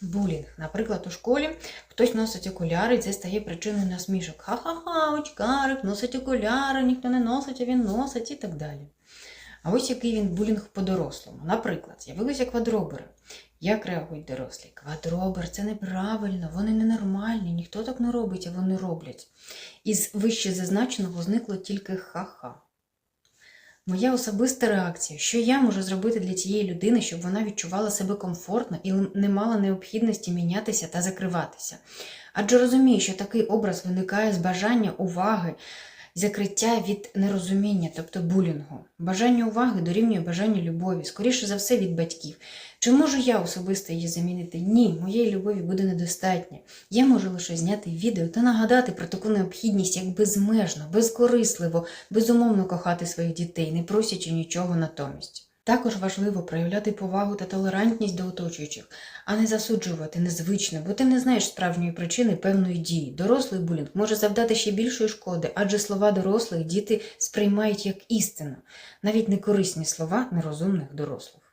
Булінг. Наприклад, у школі хтось носить окуляри, і це стає причиною насмішок. Ха-ха-ха, очкарик, носить окуляри, ніхто не носить, а він носить і так далі. А ось який він булінг по-дорослому. Наприклад, з'явилися квадробери. Як реагують дорослі? Квадробер це неправильно, вони ненормальні, ніхто так не робить, а вони роблять. Із вище зазначеного зникло тільки ха-ха. Моя особиста реакція, що я можу зробити для цієї людини, щоб вона відчувала себе комфортно і не мала необхідності мінятися та закриватися. Адже розумію, що такий образ виникає з бажання уваги, закриття від нерозуміння, тобто булінгу. Бажання уваги дорівнює бажанню любові, скоріше за все від батьків. Чи можу я особисто її замінити? Ні, моєї любові буде недостатньо. Я можу лише зняти відео та нагадати про таку необхідність, як безмежно, безкорисливо, безумовно кохати своїх дітей, не просячи нічого натомість. Також важливо проявляти повагу та толерантність до оточуючих, а не засуджувати незвично, бо ти не знаєш справжньої причини певної дії. Дорослий булінг може завдати ще більшої шкоди, адже слова дорослих діти сприймають як істину, навіть некорисні слова нерозумних дорослих.